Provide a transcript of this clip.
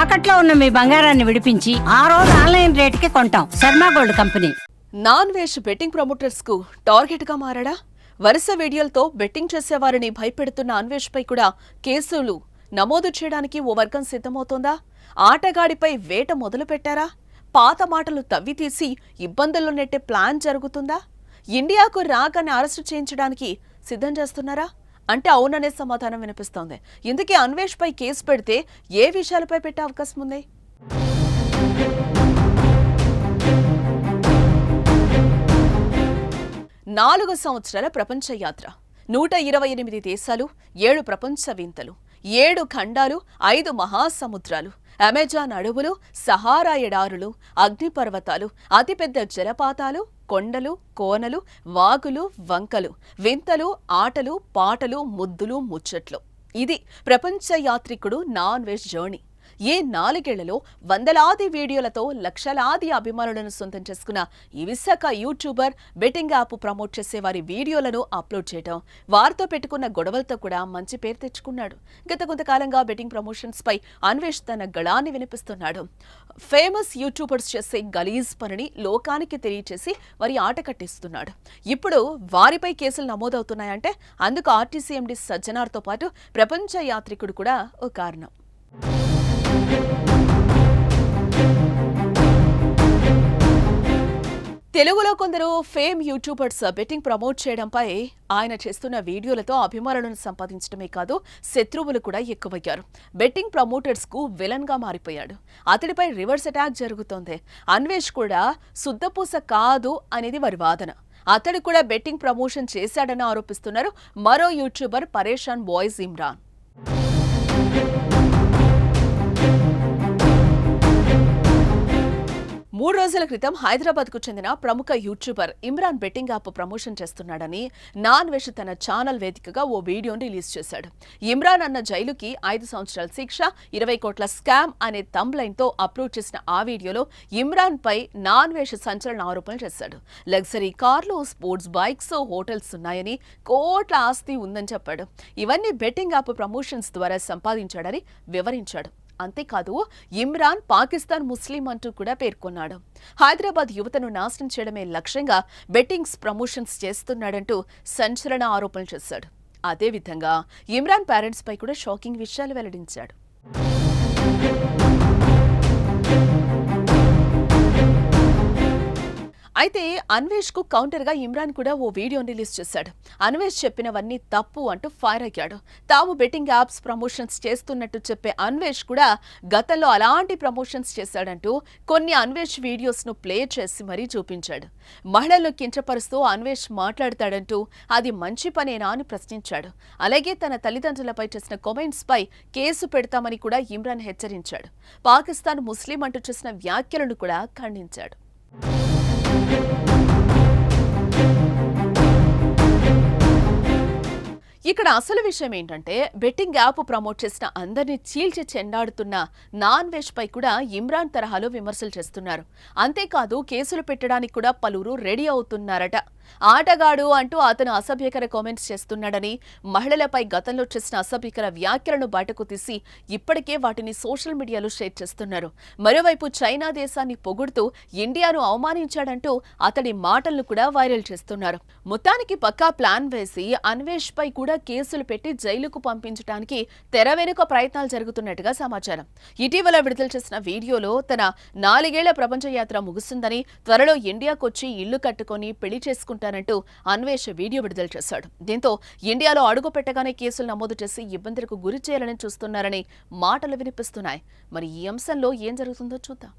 తాకట్లో ఉన్న మీ బంగారాన్ని విడిపించి ఆ రోజు ఆన్లైన్ రేటుకి కొంటాం. Sharma gold company. Non veg betting ప్రమోటర్స్కు టార్గెట్గా మారాడా? వరుస వీడియోలతో బెట్టింగ్ చేసేవారిని భయపెడుతున్న అన్వేష్ పై కూడా కేసులు నమోదు చేయడానికి ఓ వర్గం సిద్ధమవుతోందా? ఆటగాడిపై వేట మొదలు పెట్టారా? పాత మాటలు తవ్వి తీసి ఇబ్బందుల్లో నెట్టే ప్లాన్ జరుగుతుందా? ఇండియాకు రాగానే అరెస్టు చేయించడానికి సిద్ధం చేస్తున్నారా? అంటే అవుననే సమాధానం వినిపిస్తోంది. ఇందుకే అన్వేష్ పై కేసు పెడితే ఏ విషయాలపై పెట్టే అవకాశం ఉంది? నాలుగు సంవత్సరాల ప్రపంచ యాత్ర. నూట ఇరవై ఎనిమిది దేశాలు ఏడు ప్రపంచ వింతలు. ఏడు ఖండాలు ఐదు మహాసముద్రాలు అమెజాన్ అడవులు సహారా ఎడారులు అగ్నిపర్వతాలు అతిపెద్ద జలపాతాలు కొండలు కోనలు వాగులు వంకలు వింతలు ఆటలు పాటలు ముద్దులు ముచ్చట్లు. ఇది ప్రపంచ యాత్రికుడు నాన్ వెజ్ జర్నీ. ఏ నాలుగేళ్ళలో వందలాది వీడియోలతో లక్షలాది అభిమానులను సొంతం చేసుకున్న ఈ Visakha YouTuber betting app promote చేసే వారి వీడియోలను అప్లోడ్ చేయడం వారితో పెట్టుకున్న గొడవలతో కూడా మంచి పేరు తెచ్చుకున్నాడు. గత కొంతకాలంగా బెట్టింగ్ ప్రమోషన్స్ పై అన్వేష్ తన గళాన్ని వినిపిస్తున్నాడు. ఫేమస్ యూట్యూబర్స్ చేసే గలీజ్ పనిని లోకానికి తెలియచేసి వారి ఆట కట్టిస్తున్నాడు. ఇప్పుడు వారిపై కేసులు నమోదవుతున్నాయంటే అందుకు ఆర్టీసీ ఎండీ సజ్జనార్తో పాటు ప్రపంచ యాత్రికుడు కూడా ఓ కారణం. తెలుగులో కొందరు ఫేమ్ యూట్యూబర్స్ బెట్టింగ్ ప్రమోట్ చేయడంపై ఆయన చేస్తున్న వీడియోలతో అభిమానులను సంపాదించడమే కాదు శత్రువులు కూడా ఎక్కువయ్యారు. బెట్టింగ్ ప్రమోటర్స్కు విలన్గా మారిపోయాడు. అతడిపై రివర్స్ అటాక్ జరుగుతోంది. అన్వేష్ కూడా శుద్ధపూస కాదు అనేది వారి వాదన. అతడు కూడా బెట్టింగ్ ప్రమోషన్ చేశాడని ఆరోపిస్తున్నారు మరో యూట్యూబర్ పరేషాన్ బాయ్స్ ఇమ్రాన్. మూడు రోజుల క్రితం హైదరాబాద్కు చెందిన ప్రముఖ YouTuber Imran betting app promotion చేస్తున్నాడని నాన్ వెష్ తన ఛానల్ వేదికగా ఓ వీడియోను రిలీజ్ చేశాడు. ఇమ్రాన్ అన్న జైలుకి ఐదు సంవత్సరాల శిక్ష ఇరవై కోట్ల స్కామ్ అనే తంబ్లైన్తో అప్లోడ్ చేసిన ఆ వీడియోలో ఇమ్రాన్ పై నాన్ వెష్ సంచలన ఆరోపణలు చేశాడు. లగ్జరీ కార్లు స్పోర్ట్స్ బైక్స్ హోటల్స్ ఉన్నాయని కోట్ల ఆస్తి ఉందని చెప్పాడు. ఇవన్నీ బెట్టింగ్ యాప్ ప్రమోషన్స్ ద్వారా సంపాదించాడని వివరించాడు. అంతేకాదు ఇమ్రాన్ పాకిస్తాన్ ముస్లిం అంటూ కూడా పేర్కొన్నాడు. హైదరాబాద్ యువతను నాశనం చేయడమే లక్ష్యంగా బెట్టింగ్స్ ప్రమోషన్స్ చేస్తున్నాడంటూ సంచలన ఆరోపణలు చేశాడు. అదేవిధంగా ఇమ్రాన్ పేరెంట్స్ పై కూడా షాకింగ్ విషయాలు వెల్లడించాడు. అయితే అన్వేష్కు కౌంటర్గా ఇమ్రాన్ కూడా ఓ వీడియోని రిలీజ్ చేశాడు. అన్వేష్ చెప్పినవన్నీ తప్పు అంటూ ఫైర్ అయ్యాడు. తాము బెట్టింగ్ యాప్స్ ప్రమోషన్స్ చేస్తున్నట్టు చెప్పే అన్వేష్ కూడా గతంలో అలాంటి ప్రమోషన్స్ చేశాడంటూ కొన్ని అన్వేష్ వీడియోస్ను ప్లే చేసి మరీ చూపించాడు. మహిళలను కించపరుస్తూ అన్వేష్ మాట్లాడతాడంటూ అది మంచి పనేనా అని ప్రశ్నించాడు. అలాగే తన తల్లిదండ్రులపై చేసిన కామెంట్స్ పై కేసు పెడతామని కూడా ఇమ్రాన్ హెచ్చరించాడు. పాకిస్తాన్ ముస్లిం అంటూ చేసిన వ్యాఖ్యలను కూడా ఖండించాడు. ఇక్కడ అసలు విషయం ఏంటంటే బెట్టింగ్ యాప్ ప్రమోట్ చేసిన అందరినీ చీల్చి చెండాడుతున్న నాన్ వెజ్ పై కూడా ఇమ్రాన్ తరహాలో విమర్శలు చేస్తున్నారు. అంతేకాదు కేసులు పెట్టడానికి కూడా పలువురు రెడీ అవుతున్నారట. ఆటగాడు అంటూ అతను అసభ్యకర కామెంట్స్ చేస్తున్నాడని మహిళలపై గతంలో చేసిన అసభ్యకర వ్యాఖ్యలను బయటకు తీసి ఇప్పటికే వాటిని సోషల్ మీడియాలో షేర్ చేస్తున్నారు. మరోవైపు చైనా దేశాన్ని పొగుడుతూ ఇండియాను అవమానించాడంటూ అతడి మాటలను కూడా వైరల్ చేస్తున్నారు. మొత్తానికి పక్కా ప్లాన్ వేసి అన్వేష్ పై కూడా కేసులు పెట్టి జైలుకు పంపించడానికి తెర వెనుక ప్రయత్నాలు జరుగుతున్నట్టుగా సమాచారం. ఇటీవల విడుదల చేసిన వీడియోలో తన నాలుగేళ్ళ ప్రపంచ యాత్ర ముగుస్తుందని త్వరలో ఇండియాకొచ్చి ఇల్లు కట్టుకొని పెళ్ళి చేసుకుంటానంటూ అన్వేష్ వీడియో విడుదల చేశాడు. దీంతో ఇండియాలో అడుగు పెట్టగానే కేసులు నమోదు చేసి ఇబ్బందులకు గురి చేయాలని చూస్తున్నారని మాటలు వినిపిస్తున్నాయి. మరి ఈ అంశంలో ఏం జరుగుతుందో చూద్దాం.